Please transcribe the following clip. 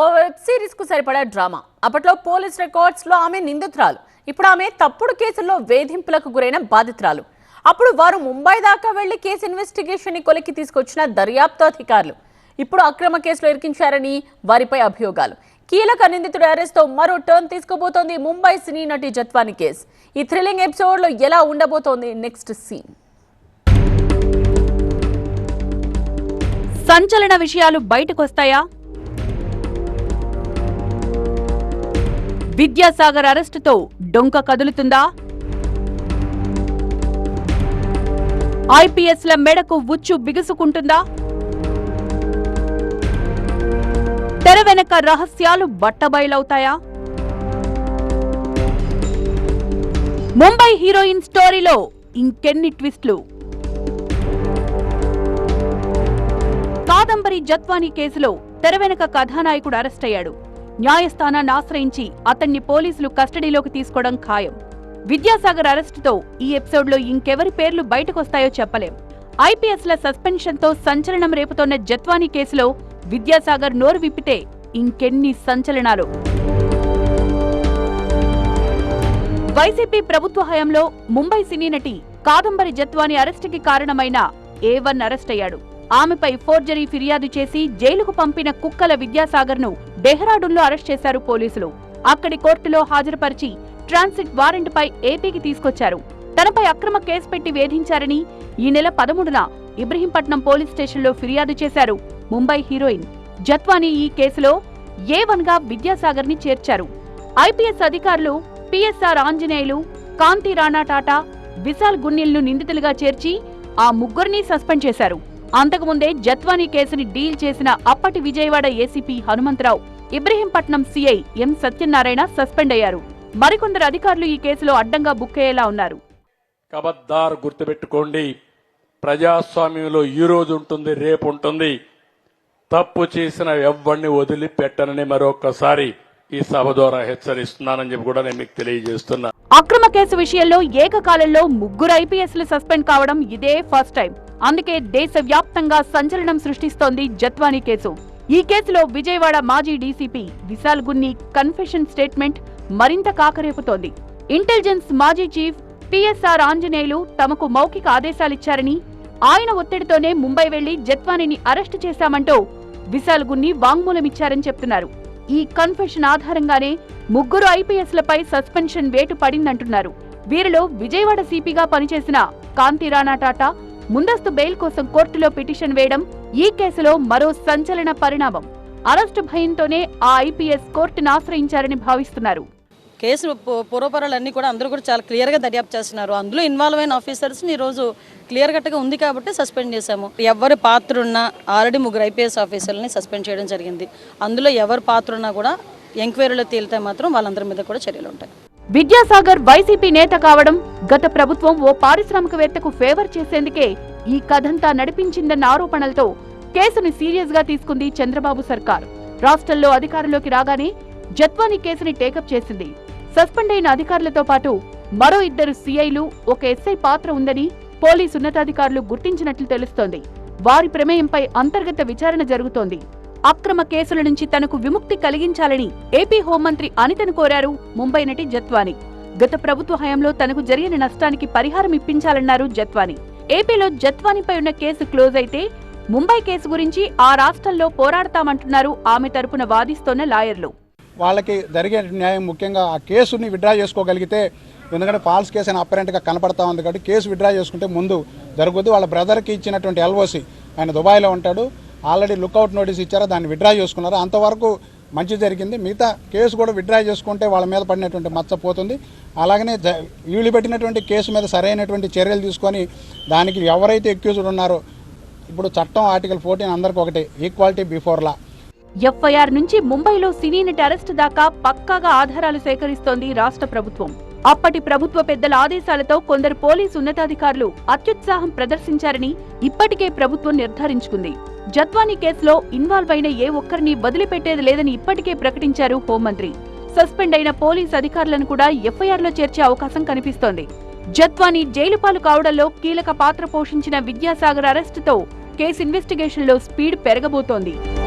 ఓ web సిరీస్కు సరిపడా drama. అప్పట్లో police రికార్డ్స్లో ఆమె నిందితురాలు. ఇప్పుడు ఆమె తప్పుడు కేసుల్లో వేధింపులకు గురైన బాధితురాలు. అప్పుడు వారు ముంబై దాకా వెళ్ళి కేసు ఇన్వెస్టిగేషన్ని కొలికి తీసుకొచ్చిన దర్యాప్తు అధికారులు. ఇప్పుడు అక్రమ కేసులో ఇరికించారని వారిపై అభియోగాలు. కీలక నిందితుడి అరెస్ట్తో మరో టర్న్ తీసుకోబోతోంది ముంబై సినీ నటి జత్వాని కేసు. ఈ థ్రిల్లింగ్ ఎపిసోడ్లో ఎలా ఉండబోతోంది నెక్స్ట్ సీన్? సంచలన విషయాలు బయటకొస్తాయా? విద్యాసాగర్ అరెస్టుతో డొంక కదులుతుందా? ఐపీఎస్ల మెడకు ఉచ్చు బిగుసుకుంటుందా? తెర వెనక రహస్యాలు బట్టబయలవుతాయా? ముంబై హీరోయిన్ స్టోరీలో ఇంకెన్ని ట్విస్ట్లు? కాదంబరి జత్వానీ కేసులో తెర వెనక కథానాయకుడు అరెస్ట్ అయ్యాడు. న్యాయస్థానాన్ని ఆశ్రయించి అతన్ని పోలీసులు కస్టడీలోకి తీసుకోవడం ఖాయం. విద్యాసాగర్ అరెస్టుతో ఈ ఎపిసోడ్లో ఇంకెవరి పేర్లు బయటకొస్తాయో చెప్పలేం. ఐపీఎస్ల సస్పెన్షన్తో సంచలనం రేపుతోన్న జత్వానీ కేసులో విద్యాసాగర్ నోరు విప్పితే ఇంకెన్ని సంచలనాలు. వైసీపీ ప్రభుత్వ హయాంలో ముంబై సినీ నటి కాదంబరి జత్వాని అరెస్టుకి కారణమైన ఏ వన్ అరెస్ట్ అయ్యాడు? ఆమెపై ఫోర్జరీ ఫిర్యాదు చేసి జైలుకు పంపిన కుక్కల విద్యాసాగర్ను డెహ్రాడూన్లో అరెస్ట్ చేశారు పోలీసులు. అక్కడి కోర్టులో హాజరుపరిచి ట్రాన్సిట్ వారెంట్పై ఏపీకి తీసుకొచ్చారు. తనపై అక్రమ కేసు పెట్టి వేధించారని ఈ నెల పదమూడున ఇబ్రహీంపట్నం పోలీస్ స్టేషన్లో ఫిర్యాదు చేశారు ముంబై హీరోయిన్ జత్వాని ఈ కేసులో ఏ వన్గా విద్యాసాగర్ని చేర్చారు. ఐపీఎస్ అధికారులు పిఎస్ఆర్ ఆంజనేయులు కాంతి రాణా టాటా విశాల్ గున్నిల్ను నిందితులుగా చేర్చి ఆ ముగ్గురిని సస్పెండ్ చేశారు. అంతకుముందే జత్వానీ కేసుని డీల్ చేసిన అప్పటి Vijayawada ACP Hanumantharao Ibrahimpatnam CI M Satyanarayana suspend అయ్యారు. మరికొందరు అధికారులు ఈ కేసులో అడ్డంగా బుక్కయ్యేలా ఉన్నారు. కబద్దార్ గుర్తుపెట్టుకోండి. ప్రజాస్వామ్యంలో ఈ రోజు ఉంటుంది రేపు ఉంటుంది. తప్పు చేసిన ఎవ్వరిని వదిలిపెట్టనని మరొకసారి ఈ సభ ద్వారా హెచ్చరిస్తున్నానని చెప్పి కూడా నేను మీకు తెలియజేస్తున్నా. అక్రమ కేసు విషయంలో ఏకకాలంలో ముగ్గురు ఐపీఎస్లు సస్పెండ్ కావడం ఇదే ఫస్ట్ టైం. అందుకే దేశవ్యాప్తంగా సంచలనం సృష్టిస్తోంది జత్వానీ కేసు. ఈ కేసులో విజయవాడ మాజీ DCP Vishal Gunni confession statement మరింత కాకరేపుతోంది. ఇంటెలిజెన్స్ మాజీ చీఫ్ పిఎస్ఆర్ ఆంజనేయులు తమకు మౌఖిక ఆదేశాలిచ్చారని ఆయన ఒత్తిడితోనే ముంబై వెళ్ళి జత్వానీని అరెస్టు చేశామంటూ విశాల్ గున్ని వాంగ్మూలమిచ్చారని చెప్తున్నారు. ఈ కన్ఫెషన్ ఆధారంగానే ముగ్గురు ఐపీఎస్లపై సస్పెన్షన్ వేటు పడిందంటున్నారు. వీరిలో విజయవాడ సిపిగా పనిచేసిన కాంతి రాణా టాటా ముందస్తు బెయిల్ కోసం కోర్టులో పిటిషన్ వేయడం ఈ కేసులో మరో సంచలన పరిణామం. అరెస్టు భయంతోనే ఆ ఐపీఎస్ కోర్టును ఆశ్రయించారని భావిస్తున్నారు. కేసు పు- పూర్వపరాలన్నీ కూడా అందరూ కూడా చాలా క్లియర్గా దర్యాప్తు చేస్తున్నారు. అందులో ఇన్వాల్వ్ అయిన ఆఫీసర్స్ని ఈరోజు క్లియర్ కట్గా ఉంది కాబట్టి సస్పెండ్ చేశాము. ఎవరి పాత్ర ఉన్నా ఆల్రెడీ ముగ్గురు ఐపీఎస్ ఆఫీసర్లని సస్పెండ్ చేయడం జరిగింది. అందులో ఎవరి పాత్ర ఉన్నా కూడా ఎంక్వైరీలో తేలితే మాత్రం వాళ్ళందరి మీద కూడా చర్యలు ఉంటాయి. విద్యాసాగర్ వైసీపీ నేత కావడం గత ప్రభుత్వం ఓ పారిశ్రామికవేత్తకు ఫేవర్ చేసేందుకే ఈ కథంతా నడిపించిందన్న ఆరోపణలతో కేసును సీరియస్గా తీసుకుంది చంద్రబాబు సర్కార్. రాష్ట్రంలో అధికారంలోకి రాగానే జత్వానీ కేసుని టేకప్ చేసింది. సస్పెండ్ అయిన అధికారులతో పాటు మరో ఇద్దరు సీఐలు ఒక ఎస్ఐ పాత్ర ఉందని పోలీసు ఉన్నతాధికారులు గుర్తించినట్లు తెలుస్తోంది. వారి ప్రమేయంపై అంతర్గత విచారణ జరుగుతోంది. అక్రమ కేసుల నుంచి తనకు విముక్తి కలిగించాలని ఏపీ హోంమంత్రి అనితను కోరారు ముంబై నటి జత్వాని. గత ప్రభుత్వ హయాంలో తనకు జరిగిన నష్టానికి పరిహారం ఇప్పించాలన్నారు జత్వాని. ఏపీలో జత్వానిపై ఉన్న కేసు క్లోజ్ అయితే ముంబై కేసు గురించి ఆ రాష్ట్రంలో పోరాడతామంటున్నారు ఆమె తరపున వాదిస్తోన్న లాయర్లు. వాళ్ళకి జరిగే న్యాయం ముఖ్యంగా ఆ కేసుని విడ్రా చేసుకోగలిగితే ఎందుకంటే ఫాల్స్ కేసు అని అపరెంట్గా కనపడతా ఉంది కాబట్టి కేసు విడ్రా చేసుకుంటే ముందు జరుగుద్ది. వాళ్ళ బ్రదర్కి ఇచ్చినటువంటి ఎల్ఓసి ఆయన దుబాయ్లో ఉంటాడు. ఆల్రెడీ లుక్అవుట్ నోటీస్ ఇచ్చారు దాన్ని విడ్రా చేసుకున్నారు. అంతవరకు మంచి జరిగింది. మిగతా కేసు కూడా విడ్రా చేసుకుంటే వాళ్ళ మీద పడినటువంటి మచ్చ పోతుంది. అలాగనే వీళ్ళు పెట్టినటువంటి కేసు మీద సరైనటువంటి చర్యలు తీసుకొని దానికి ఎవరైతే ఎక్యూజ్డ్ ఉన్నారో ఇప్పుడు చట్టం ఆర్టికల్ ఫోర్టీన్ అందరికి ఒకటి ఈక్వాలిటీ బిఫోర్ లా ఎఫ్ఐఆర్ నుంచి ముంబైలో సినీ నటి దాకా పక్కాగా ఆధారాలు సేకరిస్తోంది రాష్ట్ర ప్రభుత్వం. అప్పటి ప్రభుత్వ పెద్దల ఆదేశాలతో కొందరు పోలీసు ఉన్నతాధికారులు అత్యుత్సాహం ప్రదర్శించారని ఇప్పటికే ప్రభుత్వం నిర్ధారించుకుంది. జత్వానీ కేసులో ఇన్వాల్వ్ అయిన ఏ ఒక్కరిని వదిలిపెట్టేది లేదని ఇప్పటికే ప్రకటించారు హోంమంత్రి. సస్పెండ్ అయిన పోలీస్ అధికారులను కూడా ఎఫ్ఐఆర్లో చేర్చే అవకాశం కనిపిస్తోంది. జత్వానీ జైలుపాలు కావడంలో కీలక పాత్ర పోషించిన విద్యాసాగర్ అరెస్టుతో కేసు ఇన్వెస్టిగేషన్లో స్పీడ్ పెరగబోతోంది.